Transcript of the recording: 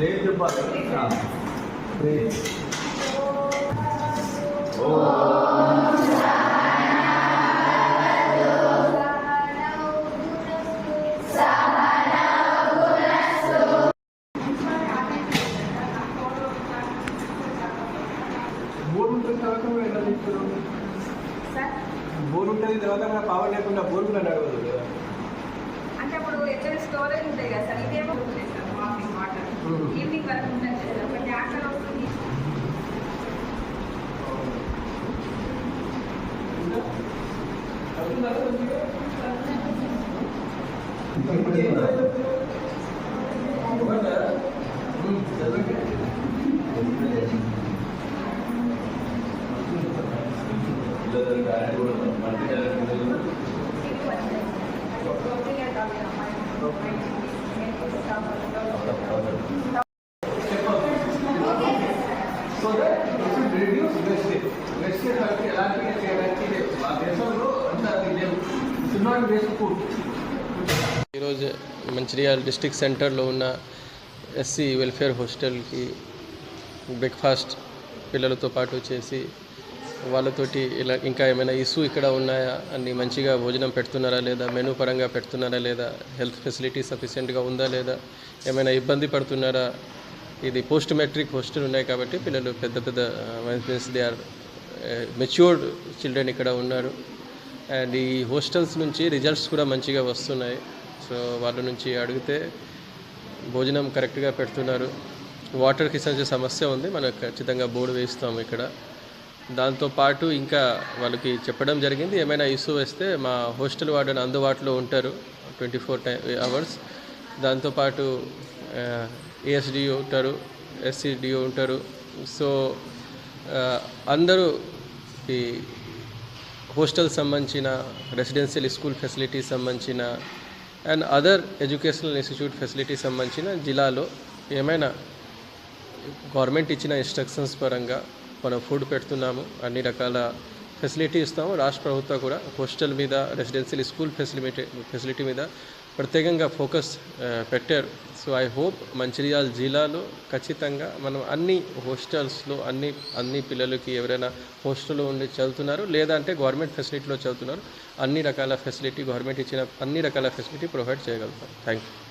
ప్రేమ్ చెప్పాలి ప్రేమ్ ఓ బోర్ ఉంటుంది తర్వాత పవర్ లేకుండా బోర్ కూడా నడవదు అంటే అప్పుడు ఎట్లా స్టోరేజ్ ఉంటాయి కదా సార్? ఈవినింగ్ వరకు ఉంటుంది సార్ ఒక ట్యాంకర్ వస్తుంది ఇంకా? అవుతుందా Reduce wastage wastage అంటే ఎలాంటివి చేయడానికి లేదు. మా దేశంలో అంత అది లేదు ఈరోజు మంచిర్యాల డిస్టిక్ సెంటర్లో ఉన్న ఎస్సీ వెల్ఫేర్ హాస్టల్కి బ్రేక్ఫాస్ట్ పిల్లలతో పాటు చేసి వాళ్ళతోటి ఇలా ఇంకా ఏమైనా ఇష్యూ ఇక్కడ ఉన్నాయా? అన్ని మంచిగా భోజనం పెడుతున్నారా లేదా? మెనూ పరంగా పెడుతున్నారా లేదా? హెల్త్ ఫెసిలిటీ సఫిషియెంట్గా ఉందా లేదా? ఏమైనా ఇబ్బంది పడుతున్నారా? ఇది పోస్ట్ మెట్రిక్ హాస్టల్ ఉన్నాయి కాబట్టి పిల్లలు పెద్ద పెద్ద means they are matured children ఇక్కడ ఉన్నారు. అండ్ ఈ హాస్టల్స్ నుంచి రిజల్ట్స్ కూడా మంచిగా వస్తున్నాయి. సో వాళ్ళ నుంచి అడిగితే భోజనం కరెక్ట్గా పెడుతున్నారు. వాటర్కి సంబంధించిన సమస్య ఉంది. మనం ఖచ్చితంగా బోర్డు వేస్తాము ఇక్కడ. దాంతోపాటు ఇంకా వాళ్ళకి చెప్పడం జరిగింది. ఏమైనా ఇష్యూ వస్తే మా హాస్టల్ వార్డెన్ అందుబాటులో ఉంటారు. ట్వంటీ ఫోర్ టై అవర్స్ దాంతోపాటు ఏఎస్డిఓ ఉంటారు ఎస్సీడిఓ ఉంటారు. సో అందరూ ఈ హోస్టల్ సంబంధించిన రెసిడెన్షియల్ స్కూల్ ఫెసిలిటీ సంబంధించిన and other educational institute facility సంబంధించిన జిల్లాలో ఏమైనా గవర్నమెంట్ ఇచ్చిన ఇన్స్ట్రక్షన్స్ పరంగా మనం ఫుడ్ పెడుతున్నాము అన్ని రకాల ఫెసిలిటీ ఇస్తాము. రాష్ట్ర ప్రభుత్వం కూడా హోస్టల్ మీద రెసిడెన్షియల్ స్కూల్ ఫెసిలిటీ ఫెసిలిటీ మీద ప్రత్యేకంగా ఫోకస్ పెట్టారు. సో ఐ హోప్ మంచిర్యాల జిల్లాలో ఖచ్చితంగా మనం అన్ని హోస్టల్స్లో అన్ని అన్ని పిల్లలకి ఎవరైనా హోస్టల్లో ఉండి చదువుతున్నారు లేదా అంటే గవర్నమెంట్ ఫెసిలిటీలో చదువుతున్నారు అన్ని రకాల ఫెసిలిటీ గవర్నమెంట్ ఇచ్చిన అన్ని రకాల ఫెసిలిటీ ప్రొవైడ్ చేయగలుగుతాం. Thank you